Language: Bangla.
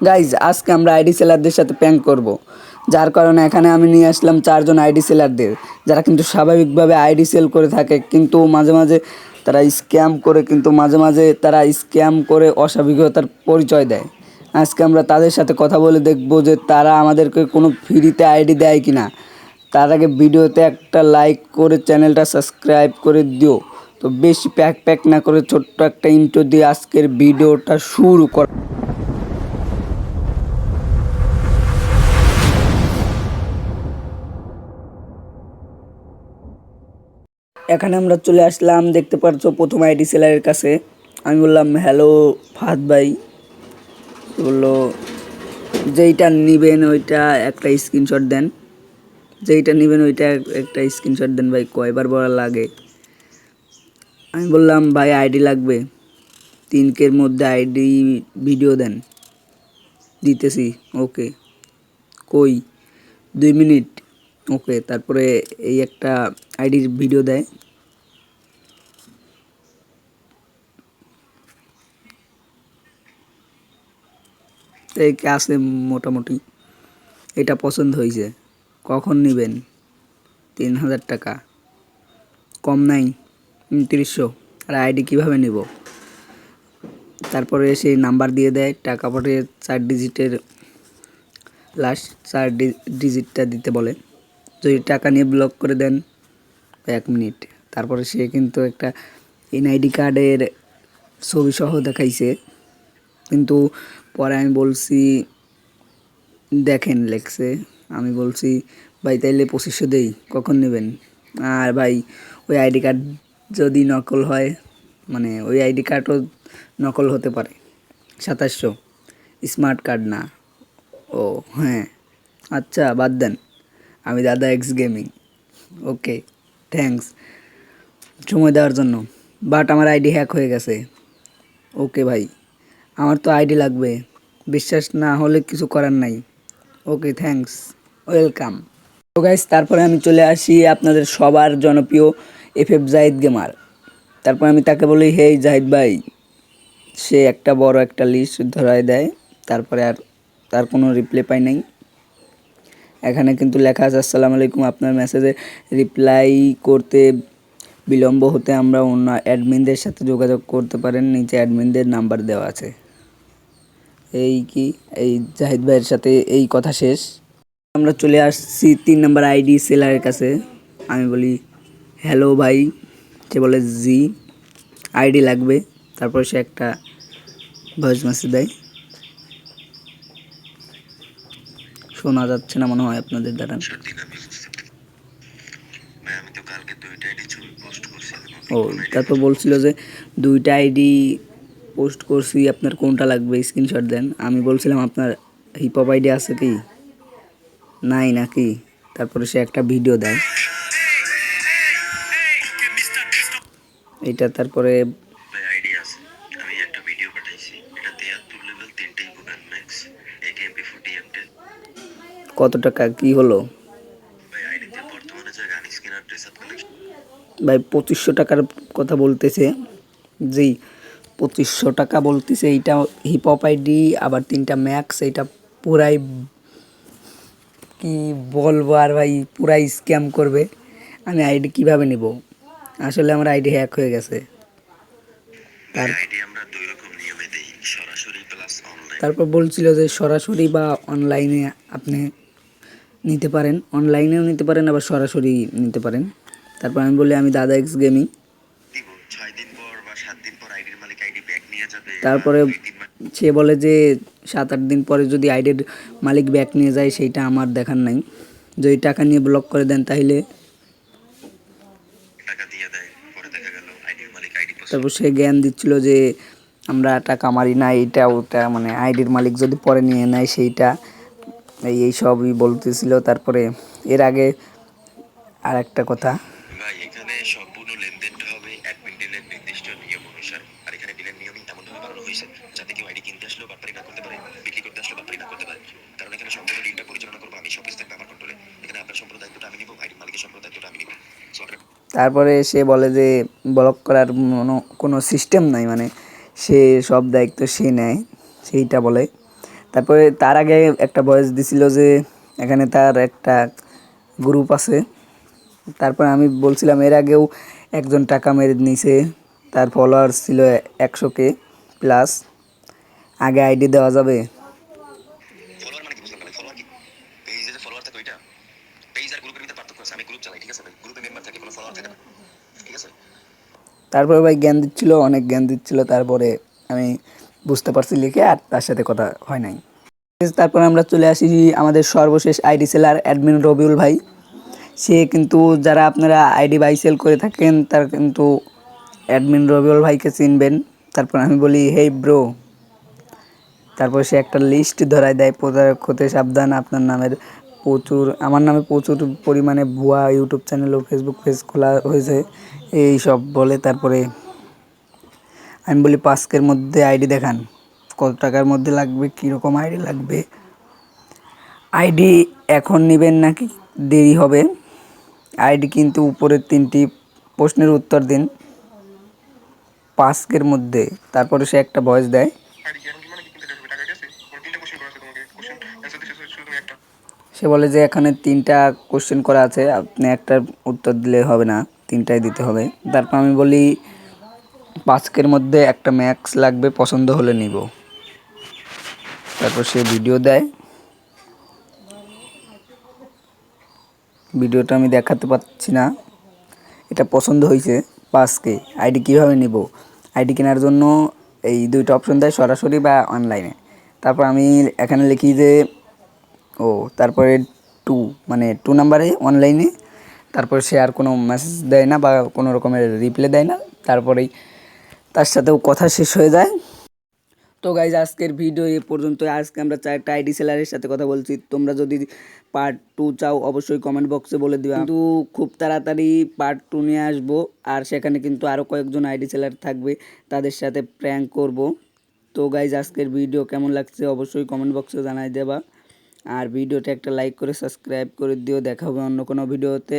গাইজ আজকে আমরা আইডি সেলারদের সাথে প্র্যাঙ্ক করব। যার কারণে এখানে আমি নিয়ে আসলাম চারজন আইডি সেলারদের যারা কিন্তু স্বাভাবিকভাবে আইডি সেল করে থাকে, কিন্তু মাঝে মাঝে তারা স্ক্যাম করে, কিন্তু মাঝে মাঝে তারা স্ক্যাম করে অস্বাভাবিকতার পরিচয় দেয়। আজকে আমরা তাদের সাথে কথা বলে দেখব যে তারা আমাদেরকে কোনো ফ্রিতে আইডি দেয় কি না তার আগে ভিডিওতে একটা লাইক করে চ্যানেলটা সাবস্ক্রাইব করে দিও। তো বেশি প্যাক প্যাক না করে ছোট্ট একটা ইন্টো দিয়ে আজকের ভিডিওটা শুরু কর এখানে আমরা চলে আসলাম, দেখতে পাচ্ছ প্রথম আইডি সেলারের কাছে। আমি বললাম, হ্যালো, ফাহাদ ভাই। বলল, যেইটা নেবেন ওইটা একটা স্ক্রিনশট দেন। যেইটা নেবেন ওইটা একটা স্ক্রিনশট দেন ভাই, কয়বার বলা লাগে? আমি বললাম, ভাই, আইডি লাগবে। তিনকের মধ্যে আইডি ভিডিও দেন। দিতেছি, ওকে। কই? দুই মিনিট। ওকে, তারপরে এই একটা আইডির ভিডিও দেয়। এই আছে মোটামুটি এটা পছন্দ হয়েছে। কখন নেবেন? তিন হাজার টাকা। কম নাই উনত্রিশশো আর আইডি কীভাবে নেব? তারপরে সেই নাম্বার দিয়ে দেয়, টাকা পাঠিয়ে চার ডিজিটের, লাস্ট চার ডিজিটটা দিতে বলে। যদি টাকা নিয়ে ব্লক করে দেন এক মিনিট। তারপরে সে কিন্তু একটা এনআইডি কার্ডের ছবি সহ দেখাইছে। কিন্তু পরে আমি বলছি, দেখেন লেখছে আমি বলছি, ভাই, তাইলে পঁচিশশো দেই, কখন নেবেন? আর ভাই, ওই আইডি কার্ড যদি নকল হয় মানে ওই আইডি কার্ডও নকল হতে পারে, সাতাশশো। স্মার্ট কার্ড না। ও হ্যাঁ। আচ্ছা বাদ দেন। আমি দাদা এক্স গেমিং ওকে, থ্যাঙ্কস। সময় দেওয়ার জন্য। বাট আমার আইডি হ্যাক হয়ে গেছে। ওকে, ভাই। আমার তো আইডি লাগবে। বিশ্বাস না হলে কিছু করার নাই। ওকে থ্যাঙ্কস ওয়েলকাম তো গাইস তারপরে আমি চলে আসি আপনাদের সবার জনপ্রিয় এফ এফ জাহিদ গেমার তারপর আমি তাকে বলি হেই জাহিদ ভাই। সে একটা বড় একটা লিস্ট ধরায় দেয়। তারপরে আর তার কোনো রিপ্লাই পাই নাই। এখানে কিন্তু লেখা আছে, আসসালামু আলাইকুম। আপনার মেসেজে রিপ্লাই করতে বিলম্ব হতে আমরা অন্য অ্যাডমিনদের সাথে যোগাযোগ করতে পারেন। নিচে অ্যাডমিনদের নাম্বার দেওয়া আছে। এই কি? এই জাহিদ ভাইয়ের সাথে এই কথা শেষ। আমরা চলে আসছি তিন নম্বর আইডি সেলারের কাছে। আমি বলি হ্যালো ভাই। সে বলে জি আইডি লাগবে। তারপর সে একটা ভয়েস মেসেজ দেয়। শোনা যাচ্ছে না মনে হয় আপনাদের দ্বারা। ও তা তো বলছিল যে দুইটা আইডি পোস্ট করছি আপনার কোনটা লাগবে? স্ক্রিনশট দেন। আমি বলছিলাম আপনার হিপ হপ আইডি আছে কি? নাই নাকি। তারপরে সে একটা ভিডিও দেয়। এটা তারপরে কত টাকা কি হলো? ভাই পঁচিশশো টাকার কথা বলতেছে। জি পঁচিশশো টাকা বলতেছে এইটা হিপ হপ আইডি আবার তিনটা ম্যাক্স এইটা পুরাই কি বলব আর ভাই পুরাই স্ক্যাম করবে। আমি আইডি কীভাবে নিব? আসলে আমার আইডি হ্যাক হয়ে গেছে। তার তারপর বলছিল যে সরাসরি বা অনলাইনে আপনি নিতে পারেন। অনলাইনেও নিতে পারেন আবার সরাসরি নিতে পারেন। তারপর আমি বলি আমি দাদা এক্স গেমিং দিব ছয় দিন পর বা সাত দিন পর আইডির মালিক আইডি ব্যাক নিয়ে যাবে তারপরে সে বলে যে সাত আট দিন পরে যদি আইডির মালিক ব্যাক নিয়ে যায় সেইটা আমার দেখার নাই। যদি টাকা নিয়ে ব্লক করে দেন তাহলে তারপর সে জ্ঞান দিচ্ছিল যে আমরা টাকা মারি না এইটা ওটা মানে আইডির মালিক যদি পরে নিয়ে নেয় সেইটা এই সবই বলতেছিল। তারপরে এর আগে আর একটা কথা। ভাই এখানে সম্পূর্ণ লেনদেনটা হবে অ্যাডমিন ডিলের নির্দিষ্ট নিয়ম অনুসারে আর এখানে ডিলের নিয়মই এমনভাবে বানানো হয়েছে যাতে কেউ আইডি কিনতে আসলেও বাটপারি না করতে পারে বিক্রি করতে আসলেও বাটপারি না করতে পারে কারণ এখানে সম্পূর্ণ ডিলটা পরিচালনা করব আমি সব কিছু থাকবে আমার কন্ট্রোলে এখানে আপনার সম্পূর্ণ দায়িত্বটা আমি নিবো আইডি মালিকের সম্পূর্ণ দায়িত্বটা আমি নিবো সো আপনার তারপরে সে বলে যে ব্লক করার কোনো- কোনো সিস্টেম নাই মানে সে সব দায়িত্ব সে নেয়, সেইটা বলে। তারপরে তার আগে একটা ভয়েস দিছিল যে, এখানে তার একটা গ্রুপ আছে। তারপর আমি বলছিলাম, এর আগেও একজন টাকা মেরে নিছে, তার ফলোয়ার্স ছিল একশো কে প্লাস আগে আইডি দেওয়া যাবে। আছে, আমি গ্রুপ চালাই, ঠিক আছে ভাই? গ্রুপে মেম্বার থাকে, কোনো ফলোয়ার থাকে না। ঠিক আছে? তারপরে ভাই জ্ঞান দিচ্ছিল, অনেক জ্ঞান দিচ্ছিল, তারপরে আমি বুঝতে পারছি লিখে আর তার সাথে কথা হয় নাই। তারপর আমরা চলে আসি আমাদের সর্বশেষ আইডি সেলার অ্যাডমিন রবিউল ভাই। সে কিন্তু যারা আপনারা আইডি বাই সেল করে থাকেন, তার কিন্তু অ্যাডমিন রবিউল ভাইকে চিনবেন। তারপর আমি বলি, হেই ব্রো। তারপর সে একটা লিস্ট ধরায় দেয়, প্রতারক হতে সাবধান, আপনার নামের প্রচুর, আমার নামে প্রচুর পরিমাণে ভুয়া ইউটিউব চ্যানেল ও ফেসবুক পেজ খোলা হয়েছে। এই সব বলে তারপরে আমি বলি পাস্কের মধ্যে আইডি দেখান। কত টাকার মধ্যে লাগবে? কীরকম আইডি লাগবে? আইডি এখন নেবেন নাকি? দেরি হবে। আইডি কিন্তু উপরের তিনটি প্রশ্নের উত্তর দিন। পাস্কের মধ্যে। তারপরে সে একটা ভয়েস দেয় আইডি কি এখন কি মানে কি কিনতে যাবে টাকা গেছে কোনো তিনটা কোশ্চেন করা আছে তোমাকে কোশ্চেন অ্যান্সার দিতে শুধু তুমি একটা সে বলে যে এখানে তিনটা কোশ্চেন করা আছে, আপনি একটা উত্তর দিলে হবে না, তিনটাই দিতে হবে। তারপর আমি বলি পাঁচকের মধ্যে একটা ম্যাক্স লাগবে, পছন্দ হলে নিব। তারপর সে ভিডিও দেয়। ভিডিওটা আমি দেখাতে পাচ্ছি না। এটা পছন্দ হয়েছে পাঁচকে আইডি কীভাবে নিব? আইডি কেনার জন্য এই দুইটা অপশন দেয় সরাসরি বা অনলাইনে তারপর আমি এখানে লিখি যে ও, তারপরে টু মানে টু নাম্বারে অনলাইনে তারপরে সে আর কোনো মেসেজ দেয় না বা কোনো রকমের রিপ্লাই দেয় না। তারপরেই তার সাথেও কথা শেষ হয়ে যায়। তো গাইজ আজকের ভিডিও এ পর্যন্ত আজকে আমরা চারটা আইডি সেলারের সাথে কথা বলছি। তোমরা যদি পার্ট টু চাও, অবশ্যই কমেন্ট বক্সে বলে দিবা। কিন্তু খুব তাড়াতাড়ি পার্ট টু নিয়ে আসব। আর সেখানে কিন্তু আরও কয়েকজন আইডি সেলার থাকবে, তাদের সাথে প্র্যাঙ্ক করব। তো গাইজ আজকের ভিডিও কেমন লাগছে, অবশ্যই কমেন্ট বক্সে জানাই দেবা। আর ভিডিওটা একটা লাইক করে সাবস্ক্রাইব করে দিও। দেখা হবে অন্য কোনো ভিডিওতে।